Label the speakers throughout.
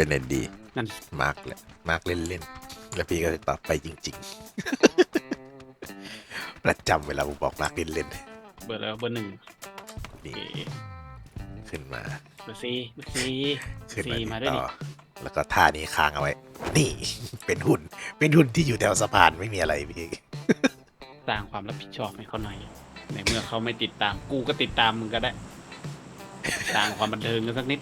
Speaker 1: เป็นไงดี
Speaker 2: นั่น
Speaker 1: มาร์กแหละมาร์กเล่นๆแล้วพี่ก็จะตอบไปจริงๆ ประจำเวลาผมบอกมาร์กเล่น
Speaker 2: เบอร์แล้วเบอร์หนึ่ง
Speaker 1: ๆนี่
Speaker 2: เอ
Speaker 1: ขึ้นมา
Speaker 2: เบอร์สี่เบอร์สี่
Speaker 1: ขึ้นมา
Speaker 2: สี่มา
Speaker 1: นี่
Speaker 2: ด้วย
Speaker 1: ต่อ
Speaker 2: นี่
Speaker 1: แล้วก็ท่านี้ค้างเอาไว้ นี่ เป็นหุ่น เป็นหุ่นที่อยู่แถวสะพานไม่มีอะไรพี่
Speaker 2: สร้างความรับผิดชอบให้เขาหน่อย ในเมื่อเขาไม่ติดตามกูก็ติดตามมึงก็ได้ สร้างความบันเทิงกันสักนิด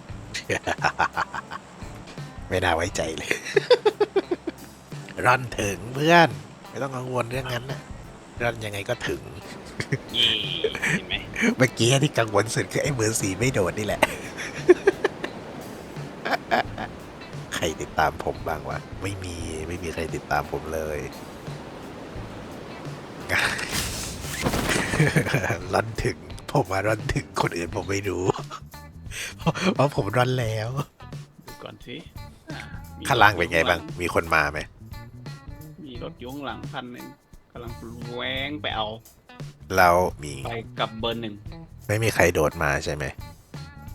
Speaker 1: ไม่น่าไว้ใจเลย ร่อนถึงเพื่อน ไม่ต้องกังวลเรื่องนั้นนะร่อนยังไงก็ถึง
Speaker 2: เย่เห็นไหม
Speaker 1: เมื่อกี้ที่กังวลสุดคือไอ้เบอร์สีไม่โดดนี่แหละ ใครติดตามผมบ้างวะ ไม่มีไม่มีใครติดตามผมเลยร่อนถึง ผมมาร่อนถึงคนอื่นผมไม่รู้ เพราะผมร่อนแล้ว
Speaker 2: ดูก่อนสิอะมี
Speaker 1: ข้างล่างเป็นไงบ้าง มีคนมาไหม
Speaker 2: มีรถยุ้งหลังคันหนึ่งกำลังแหวงไปเอา
Speaker 1: เรามี
Speaker 2: ไปกับเบอร์หนึ่ง
Speaker 1: ไม่มีใครโดดมาใช่ไหม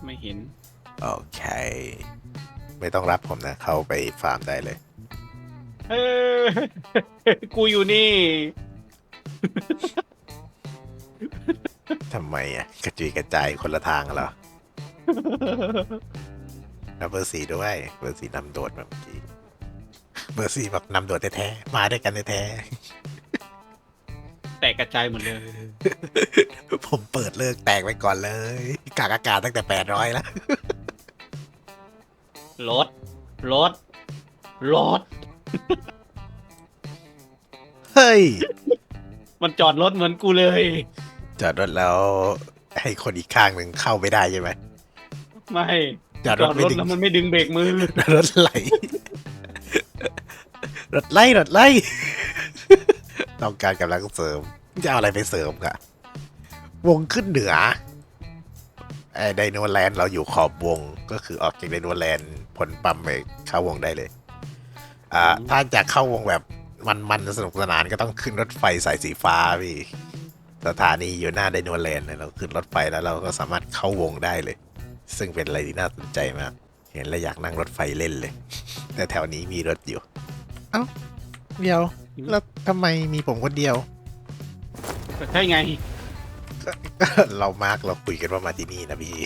Speaker 2: ไม่เห็น
Speaker 1: โอเค ไม่ต้องรับผมนะ เข้าไปฟาร์มได้เลย
Speaker 2: เออกูอยู่นี่
Speaker 1: ทำไมอะ กระจุยกระจายคนละทางเหรอ แล้วเบอร์สี่ด้วย เบอร์สี่นำโดดแบบเมื่อกี้ เบอร์สี่แบบนำโดดแท้ๆ มาด้วยกันแท้
Speaker 2: แตกกระจายหมดเลย
Speaker 1: ๆผมเปิดเลิกแตกไปก่อนเลย กากอากาศตั้งแต่แปดร้อยแล้ว
Speaker 2: รถรถรถ
Speaker 1: เฮ้ย
Speaker 2: มันจอดรถเหมือนกูเลย
Speaker 1: จอดรถแล้วให้คนอีกข้างหนึ่งเข้าไม่ได้ใช่ไหม
Speaker 2: ไม่
Speaker 1: จอด
Speaker 2: จ
Speaker 1: ร
Speaker 2: อ
Speaker 1: ถ
Speaker 2: ด
Speaker 1: ไม่
Speaker 2: รถ
Speaker 1: ดึง
Speaker 2: แล้วมันไม่ดึงเบรกมือ
Speaker 1: รถไหล รถไล่รถไล่ต้องการกำลังเสริม จะเอาอะไรไปเสริมกะวงขึ้นเหนือไอ้ไดโนแลนด์เราอยู่ขอบวงก็คือออกจากไดโนแลนด์ผลปั๊มไปเข้าวงได้เลย อ่า
Speaker 2: อืม
Speaker 1: ถ้าจะเข้าวงแบบมันๆสนุกสนานก็ต้องขึ้นรถไฟสายสีฟ้าพี่ สถานีอยู่หน้าไดโนแลนด์เลยเราขึ้นรถไฟแล้วเราก็สามารถเข้าวงได้เลย ซึ่งเป็นอะไรที่น่าสนใจมาก เห็นแล้วอยากนั่งรถไฟเล่นเลย แต่แถวนี้มีรถอยู่ เอ้า เดียว แล้วทำไมมีผมคนเดียว
Speaker 2: ใช่ไง
Speaker 1: เรามาร์กเราคุยกันว่ามาที่นี่นะพี่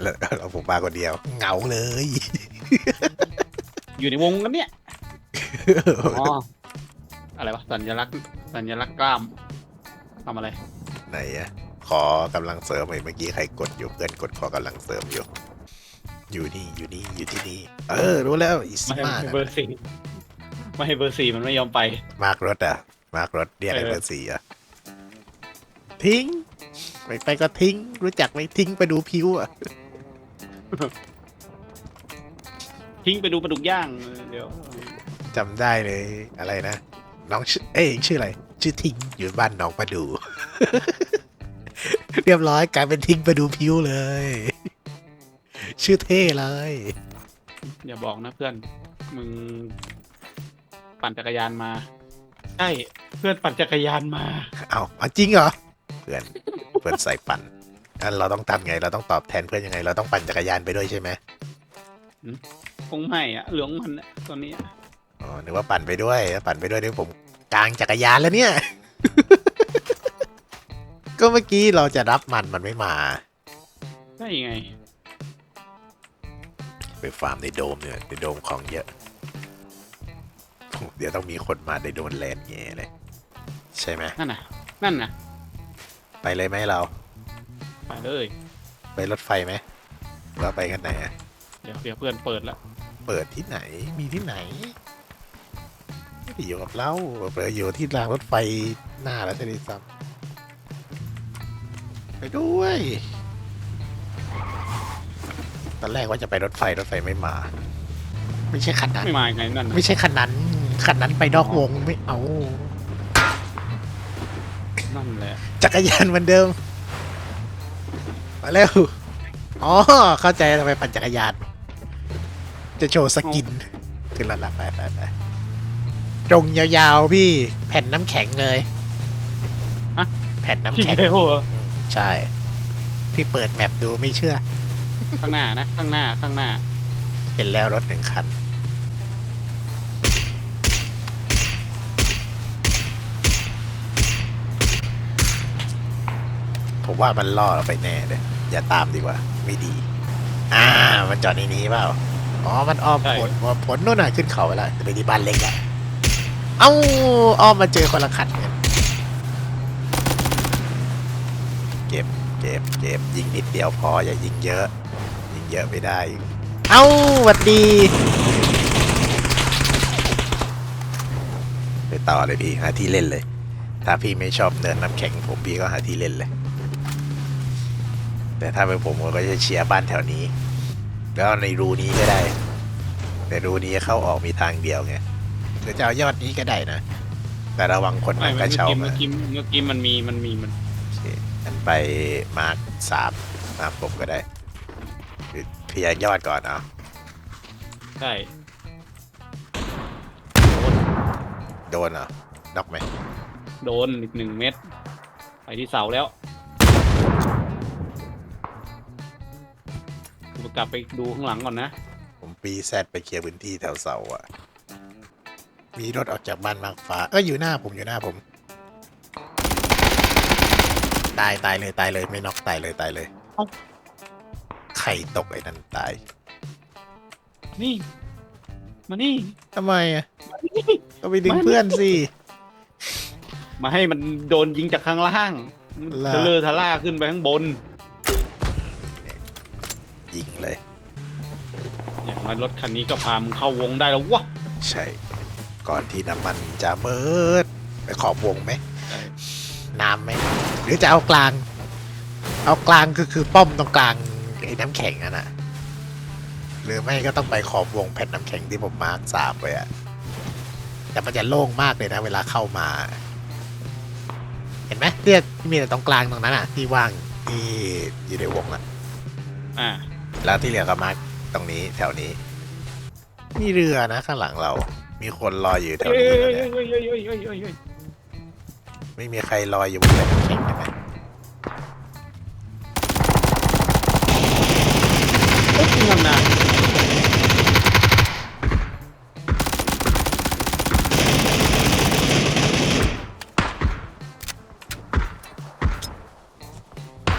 Speaker 1: แล้วเราผมมาคนเดียวเหงาเลย
Speaker 2: อยู่ในวงกันเนี่ย อ๋อ อะไรวะสัญลักษณ์สัญลักษณ์กล้ามทำอะไร
Speaker 1: ไหนอะขอกำลังเสริมไอ้เมื่อกี้ใครกดอยู่เพื่อนกดขอกำลังเสริมอยู่ อยู่นี่อยู่นี่อยู่ที่นี่ เออ รู้แล้วอีส
Speaker 2: ไม่ให้
Speaker 1: มาร์
Speaker 2: เบอร์สี่ไม่ให้เบอร์สี่มันไม่ยอมไป
Speaker 1: มาร์กรถอะมาร์กรถเรียกไอ้
Speaker 2: เออ
Speaker 1: เบอร์สี่อะทิ้ง ไปไปก็ทิ้ง รู้จักไหมทิ้งไปดูผิวอะ
Speaker 2: ทิ้งไปดูปลาดุกย่างเออเดี๋ยว
Speaker 1: จำได้เลยอะไรนะ น้องชื่อเอ้ยชื่ออะไร ชื่อทิ้งอยู่บ้านหน้องประดู เรียบร้อยกลายเป็นทิ้งไปดูผิวเลย ชื่อเท่เลย
Speaker 2: อย่าบอกนะเพื่อน มึง ปั่นจักรยานมา ใช่ เพื่อนปั่นจักรยานมา
Speaker 1: เอาเอาจริงเหรอ เพื่อน เพื่อนใส่ปั่นงั้นเราต้องทำไง เราต้องตอบแทนเพื่อนยังไง เราต้องปั่นจักรยานไปด้วยใช่ไหม
Speaker 2: คงไม่อะเหลืองมันอะตอนนี้อะ
Speaker 1: อ๋อนึกว่าปั่นไปด้วยปั่นไปด้วยเดี๋ยวผม กลางจักรยานแล้วเนี่ย ก็เมื่อกี้เราจะรับมันมันไม่มา
Speaker 2: ได้ไง
Speaker 1: ไปฟาร์มในโดมเนี่ยในโดมของเยอะ เดี๋ยวต้องมีคนมาในโดนแลนด์แง่เลย ใช่ไหม
Speaker 2: นั่นน่ะ นั่นน่ะ
Speaker 1: ไปเลยไหมเรา
Speaker 2: ไปเลย
Speaker 1: ไปรถไฟไหมเราไปกันไหนอะ
Speaker 2: เดี๋ยวเดี๋ยวเพื่อนเปิดแล้ว
Speaker 1: เปิดที่ไหนมีที่ไหนไม่ได้ อยู่กับเราเปิดอยู่ที่รางรถไฟหน้าแล้วใช่ไหมซ้ำไปด้วยตอนแรกว่าจะไปรถไฟรถไฟไม่มา ไม่ใช่คันนั้น
Speaker 2: ไม่มายังไงนั่นน่ะ
Speaker 1: ไม่ใช่คันนั้นคันนั้นไปนอกวงไม่เอา
Speaker 2: นั่นแหละ
Speaker 1: จักรยานเหมือนเดิมมาเร็วอ๋อเข้าใจทำไมปั่นจักรยาน จะโชว์สกิน ขึ้นแล้วละไปไปไป ตรงยาวๆพี่แผ่นน้ำแข็งเลยะแผ่นน้ำ
Speaker 2: พี่
Speaker 1: แข็ง
Speaker 2: เดียวเหรอ
Speaker 1: ใช่ พี่เปิดแมปดูไม่เชื่อ
Speaker 2: ข้างหน้านะ ข้างหน้าข้างหน้า
Speaker 1: เห็นแล้วรถหนึ่งคัน ผมว่ามันล่อเราไปแน่เลยอย่าตามดีกว่า ไม่ดี อ่า มันจอดในนี้เปล่า อ๋อ มันอ้อม
Speaker 2: ใช่
Speaker 1: ผลว่าผลนู่นน่ะขึ้นเขาไปแล้วจะไปที่บ้านเล็กอะ เอ้าอ้อมมาเจอคนละคันกันเก็บเก็บเก็บยิงนิดเดียวพออย่ายิงเยอะ ยิงเยอะไม่ได้ เอ้าหวัดดี ไปต่อเลยพี่หาที่เล่นเลย ถ้าพี่ไม่ชอบเนินน้ำแข็งผมพี่ก็หาที่เล่นเลย แต่ถ้าเป็นผมผมก็จะเชียร์บ้านแถวนี้ แล้วในรูนี้ก็ได้ แต่รูนี้เข้าออกมีทางเดียวไง หรือจะเอายอดนี้ก็ได้นะ แต่ระวังคน
Speaker 2: ไม่
Speaker 1: นั่งก
Speaker 2: เมื่
Speaker 1: ระ
Speaker 2: อ
Speaker 1: เช้า
Speaker 2: กี้
Speaker 1: มา
Speaker 2: เมื่อกี้เมื่อกี้มันมีมันมีมัน
Speaker 1: โอเคงั้นไปมาร์คสามมาร์คผมก็ได้หรือเคลียร์ยอดก่อนเอา
Speaker 2: ใช่
Speaker 1: โดนเหรอน็อกไหม
Speaker 2: โดนอีกหนึ่งเม็ดไปที่เสาแล้วกูกลับไปดูข้างหลังก่อนนะ
Speaker 1: ผมปีแซดไปเคลียร์พื้นที่แถวเสาอะ มีรถออกจากบ้านมาร์คฟ้า เอ้ยอยู่หน้าผมอยู่หน้าผม ตายตายเลยตายเลยไม่น็อกตายเลยตายเลย
Speaker 2: เอ้า
Speaker 1: ไข่ตกไอ้นั่นตาย
Speaker 2: นี่ มานี่
Speaker 1: ทำไมอะ
Speaker 2: มานี่
Speaker 1: ก็ไปดึงเพื่อนสิ
Speaker 2: มาให้มันโดนยิงจากข้างล่าง
Speaker 1: ล่ะ
Speaker 2: เทเลอร์ทะล่าขึ้นไปข้างบน
Speaker 1: ยิงเลย
Speaker 2: อย่างน้อยรถคันนี้ก็พามึงเข้าวงได้แล้ววะ
Speaker 1: ใช่ ก่อนที่น้ำมันจะเบิดไปขอบวงไหม
Speaker 2: ใช่
Speaker 1: น้ำไหมหรือจะเอากลาง เอากลางคือคือป้อมตรงกลางไอ้น้ำแข็งอะนะหรือไม่ก็ต้องไปขอบวงแผ่นน้ำแข็งที่ผมมาร์คสามไว้อะแต่มันจะโล่งมากเลยนะ เวลาเข้ามา เห็นไหมเนี่ยมีแต่ตรงกลางตรงนั้นอะที่ว่างที่อยู่ในวงอะ
Speaker 2: อ่า
Speaker 1: แล้วที่เหลือก็มาร์คตรงนี้แถวนี้ มีเรือนะข้างหลังเรา มีคนรออยู่แถว
Speaker 2: เฮ้ย
Speaker 1: นี้
Speaker 2: เฮ้ย
Speaker 1: นะ
Speaker 2: เฮ้
Speaker 1: เนี่ย
Speaker 2: ยเฮ้ยเฮ้ยเฮ้ยเฮ้ยเฮ้ย
Speaker 1: ไม่มีใครรออยู่บนแผ่นน้ำแข็งเลยนะ
Speaker 2: โอ้ยยิงนานๆ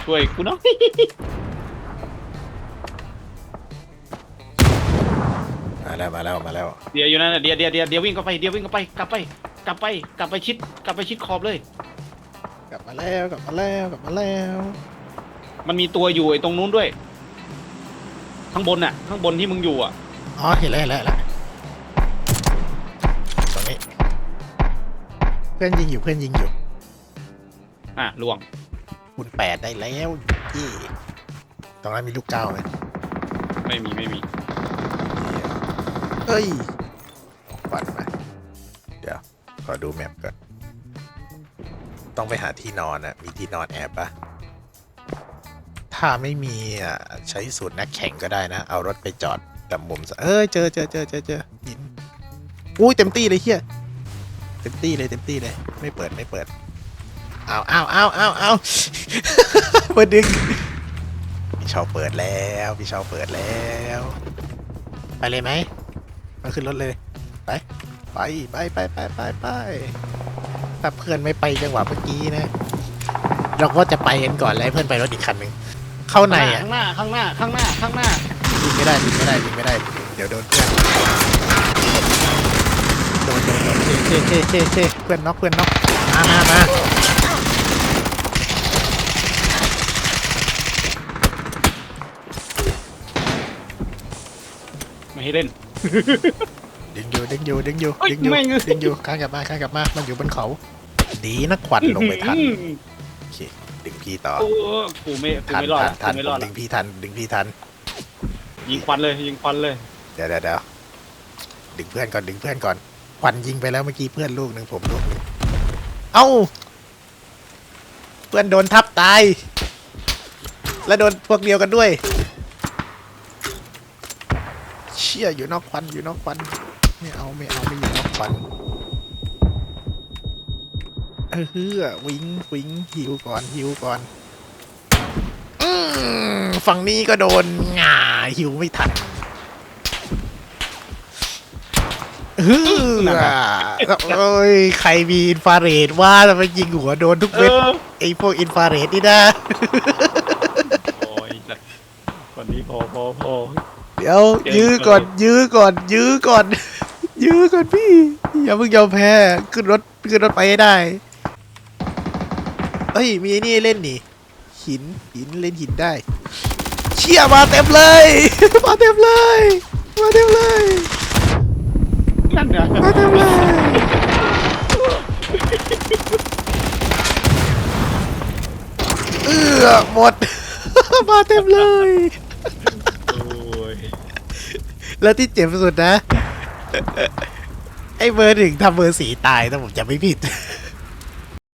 Speaker 2: ช่วยกูหน่อย
Speaker 1: แล้วมาแล้วมาแล้ว
Speaker 2: เดี๋ยวอยู่นั่นน่ะเดี๋ยวเดี๋ยวเดี๋ยวเดี๋ยววิ่งเข้าไปเดี๋ยววิ่งเข้าไปกลับไป กลับไปกลับไปชิดกลับไปชิดขอบเลย
Speaker 1: กลับมาแล้วกลับมาแล้วกลับมาแล้ว
Speaker 2: มันมีตัวอยู่ไอ้ตรงนู้นด้วย ข้างบนน่ะ ข้างบนที่มึงอยู่อะ
Speaker 1: อ๋อเห็นแล้วเห็นแล้วเห็นแล้วตรงนี้ เพื่อนยิงอยู่เพื่อนยิงอยู่
Speaker 2: อะล่วง
Speaker 1: คุณแปดได้แล้วยี่ตรงนั้นมีลูกเก้าไหม
Speaker 2: ไม่มีไม่มี
Speaker 1: เฮ้ยปัดมาเดี๋ยว ขอดูแมปก่อน ต้องไปหาที่นอนอะมีที่นอนแอบปะถ้าไม่มีอะใช้สูตรนักแข่งก็ได้นะ เอารถไปจอดแต่มุมเออเจอเจอเจอเจอเจอหินอุ้ยเต็มที่เลยเฮียเต็มที่เลยเต็มที่เลย ไม่เปิดไม่เปิดเอาเอาเอาเอาเอาเปิดดึงพี่เชาเปิดแล้วพี่เชาเปิดแล้ว ไปเลยไหม มาขึ้นรถเลย ไป ไปไปไปไปไปไปถ้าเพื่อนไม่ไปจังหวะเมื่อกี้นะ เราก็จะไปกันก่อนแล้วให้เพื่อนไปรถอีกคันหนึ่งเข้าในอะ
Speaker 2: ข้างหน้าข้างหน้าข้างหน้าข้างหน้า
Speaker 1: ยิงไม่ได้ยิงไม่ได้ยิงไม่ได้ เดี๋ยวโดนเพื่อนโดนโดนโดนเช่เช่เช่เช่เพื่อนน็อกเพื่อนน็อกมามามา
Speaker 2: ไม่ให้เล่น
Speaker 1: ดึงอยู่ดึงอยู่ดึงอยู่
Speaker 2: เอ้ย
Speaker 1: ดึงอยู่
Speaker 2: แม่งเอ้ย
Speaker 1: ดึงอยู่ข้างกลับมาข้างกลับมามันอยู่บนเขา ดีนะควันลงไปทัน
Speaker 2: อื้อหือ
Speaker 1: โอเคดึงพี่ต่อ
Speaker 2: โอ้กูไม่กู
Speaker 1: ทัน
Speaker 2: ไม่รอด
Speaker 1: ทันทัน
Speaker 2: กูไม่
Speaker 1: ผ
Speaker 2: รอ
Speaker 1: ม
Speaker 2: ด
Speaker 1: ดึงพี่ทันดึงพี่ทัน
Speaker 2: ยิงควันเลยยิงควันเลย
Speaker 1: เดี๋ยวเดี๋ยวเดี๋ยวดึงเพื่อนก่อนดึงเพื่อนก่อนควันยิงไปแล้วเมื่อกี้เพื่อนลูกหนึ่งผมลูกหนึ่งเอ้า เพื่อนโดนทับตาย แล้วโดนพวกเดียวกันด้วยเชี่ยอยู่นอกควันอยู่นอกควันไม่เอาไม่เอาไม่อยู่นอกควันเออเฮือวิงวิงหิวก่อนหิวก่อนอืมฝั่งนี้ก็โดนง่าหิวไม่ทันเฮ้อโอ้ยใครมีอินฟราเรดว่าจะไปยิงหัวโดนทุก
Speaker 2: เอ
Speaker 1: เม็ด
Speaker 2: อ
Speaker 1: ไอพวกอินฟราเรดนี่นะ
Speaker 2: โอ้ยสัตว์คนนี้พอพอพอ
Speaker 1: เดี๋ยวยื้อก่อนยื้อก่อนยื้อก่อน ยื้อก่อนพี่ อย่าเพิ่งยอมแพ้ขึ้นรถขึ้นรถไปให้ได้เฮ้ยมีไอ้นี่ให้เล่นนี่หินหินเล่นหินได้ เชี่ยมาเต็มเลย มาเต็มเลยมาเต็มเลย
Speaker 2: นั่นไง
Speaker 1: มาเต็มเลยเอือหมด มาเต็มเลย
Speaker 2: โอ้ย
Speaker 1: แล้วที่เจ็บสุดนะ ไอ้เบอร์หนึ่งทำเบอร์สีตายถ้าผมจะไม่ผิด